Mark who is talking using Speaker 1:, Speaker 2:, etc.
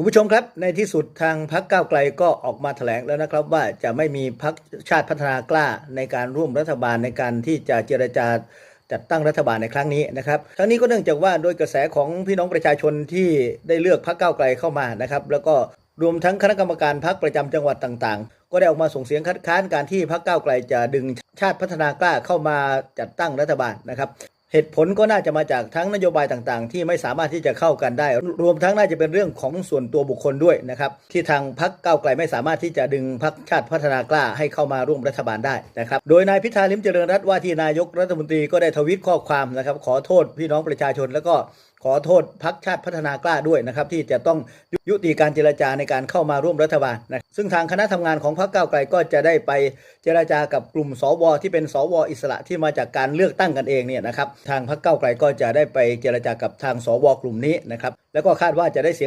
Speaker 1: คุณผู้ชมครับ ในที่สุดทางพักก้าวไกลก็ออกมาแถลงแล้วนะครับ ว่าจะไม่มีพักชาติพัฒนากล้าในการร่วมรัฐบาลในการที่จะเจรจาจัดตั้งรัฐบาลในครั้งนี้นะครับทั้งนี้ก็เนื่องจากว่าโดยกระแสของพี่น้องประชาชนที่ได้เลือกพักก้าวไกลเข้ามานะครับ แล้วก็รวมทั้งคณะกรรมการพักประจำจังหวัดต่างๆ ก็ได้ออกมาส่งเสียงคัดค้านการที่พักก้าวไกลจะดึงชาติพัฒนากล้าเข้ามาจัดตั้งรัฐบาลนะครับ เหตุผลก็น่าจะมาจากทั้งนโยบายต่างๆ ที่ไม่สามารถที่จะเข้ากันได้ รวมทั้งน่าจะเป็นเรื่องของส่วนตัวบุคคลด้วยนะครับ ที่ทางพักก้าไกลไม่สามารถที่จะดึงพักชาติพัฒนากล้าให้เข้ามาร่วมรัฐบาลได้นะครับ โดยนายพิธาลิมเจริญรัตน์ว่าที่นายกรัฐมนตรีก็ได้ทวิตข้อความนะครับ ขอโทษพี่น้องประชาชนแล้วก็ขอโทษพักชาติพัฒนากล้าด้วยนะครับ ที่จะต้องยุติการเจรจาในการเข้ามาร่วมรัฐบาลนะซึ่งทางคณะทำงานของพรรคก้าไกลก็จะได้ไปเจรจากับกลุ่มสวที่เป็นสวอิสระที่มาจากการเลือกตั้งกันเองเนี่ยนะครับทางพรรคก้าไกลก็จะได้ไปเจรจากับทางสวกลุ่มนี้นะครับแล้วก็คาดว่าจะได้เสียง